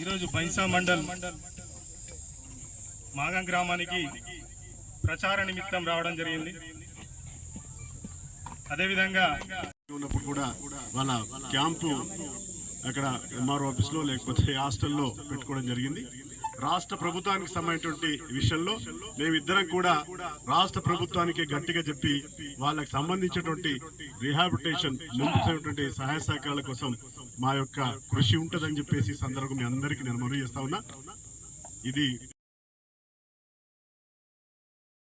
ఈరోజు బైన్సా మండల్ మాగం గ్రామానికి ప్రచార నిమిత్తం రావడం జరిగింది. అదేవిధంగా ఉన్నప్పుడు కూడా వాళ్ళ క్యాంపు అక్కడ ఎంఆర్ఓ ఆఫీస్లో లేకపోతే హాస్టల్లో పెట్టుకోవడం జరిగింది. రాష్ట్ర ప్రభుత్వానికి సంబంధించినటువంటి విషయంలో మేమిద్దరం కూడా రాష్ట్ర ప్రభుత్వానికి గట్టిగా చెప్పి వాళ్ళకి సంబంధించినటువంటి రిహాబిటేషన్ ముందుటువంటి సహాయ సహకారాల కోసం మా యొక్క కృషి ఉంటుందని చెప్పేసి సందర్భం మీ అందరికీ నేను మనవి చేస్తా ఉన్నా. ఇది